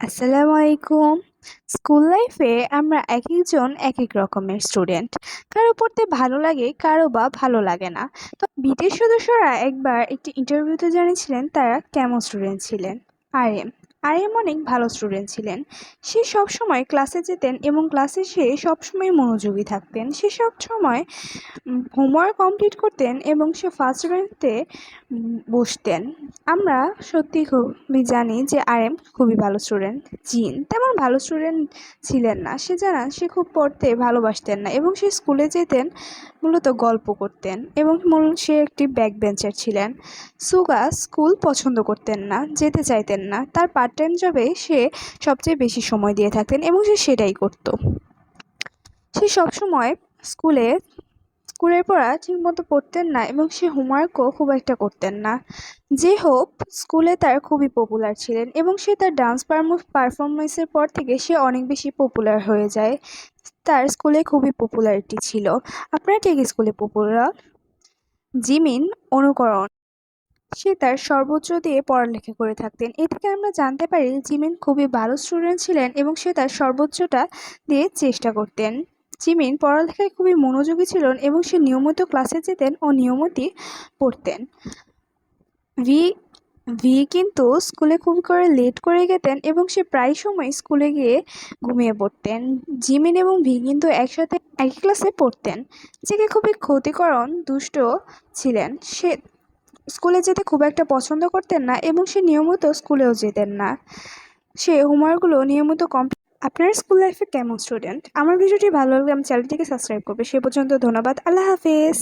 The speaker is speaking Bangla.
আসসালামু আলাইকুম। স্কুল লাইফে আমরা এক একজন এক এক রকমের স্টুডেন্ট। কারও পড়তে ভালো লাগে, কারও বা ভালো লাগে না। তো বিদেশ সদস্যরা একবার একটি ইন্টারভিউতে জানিয়েছিলেন তারা কেমন স্টুডেন্ট ছিলেন। আর এম আর এম অনেক ভালো স্টুডেন্ট ছিলেন। সে সব সময় ক্লাসে যেতেন এবং ক্লাসে সে সবসময় মনোযোগী থাকতেন। সে সব সময় হোমওয়ার্ক কমপ্লিট করতেন এবং সে ফার্স্ট বেঞ্চে বসতেন। আমরা সত্যি খুবই জানি যে আর এম খুবই ভালো স্টুডেন্ট জিন তেমন ভালো স্টুডেন্ট ছিলেন না। সে জানান সে খুব পড়তে ভালোবাসতেন না এবং সে স্কুলে যেতেন মূলত গল্প করতেন এবং মূল সে একটি ব্যাক বেঞ্চার ছিলেন। সুগা স্কুল পছন্দ করতেন না, যেতে চাইতেন না। তার পার্ট টাইম জবে সে সবচেয়ে বেশি সময় দিয়ে থাকতেন এবং সে সেটাই করত। সে সবসময় স্কুলে স্কুলের পড়া ঠিকমতো পড়তেন না এবং সে হোমওয়ার্কও খুব একটা করতেন না। যে হোপ স্কুলে তার খুবই পপুলার ছিলেন এবং সে তার ডান্স পারফরমেন্সের পর থেকে সে অনেক বেশি পপুলার হয়ে যায়। তার স্কুলে খুবই পপুলারিটি ছিল। আপনার কে স্কুলে পপুলার জিমিন, অনুকরণ। সে তার সর্বোচ্চ দিয়ে পড়ালেখা করে থাকতেন। এ থেকে আমরা জানতে পারি জিমিন খুবই ভালো স্টুডেন্ট ছিলেন এবং সে তার সর্বোচ্চটা দিয়ে চেষ্টা করতেন। জিমিন পড়ালেখায় খুবই মনোযোগী ছিলেন এবং সে নিয়মিত ক্লাসে যেতেন ও নিয়মিতই পড়তেন। ভি ভি কিন্তু স্কুলে খুব করে লেট করে যেতেন এবং সে প্রায় সময় স্কুলে গিয়ে ঘুমিয়ে পড়তেন। জিমিন এবং ভি কিন্তু একসাথে একই ক্লাসে পড়তেন, যে খুবই ক্ষতিকরণ, দুষ্ট ছিলেন। সে স্কুলে যেতে খুব একটা পছন্দ করতেন না এবং সে নিয়মিত স্কুলেও যেতেন না। সে হোমওয়ার্কগুলো নিয়মিত কমপ্লিট আপনার স্কুল লাইফে কেমন স্টুডেন্ট? আমার ভিডিওটি ভালো লাগলে আমার চ্যানেলটিকে সাবস্ক্রাইব করবে। সে পর্যন্ত ধন্যবাদ। আল্লাহ হাফেজ।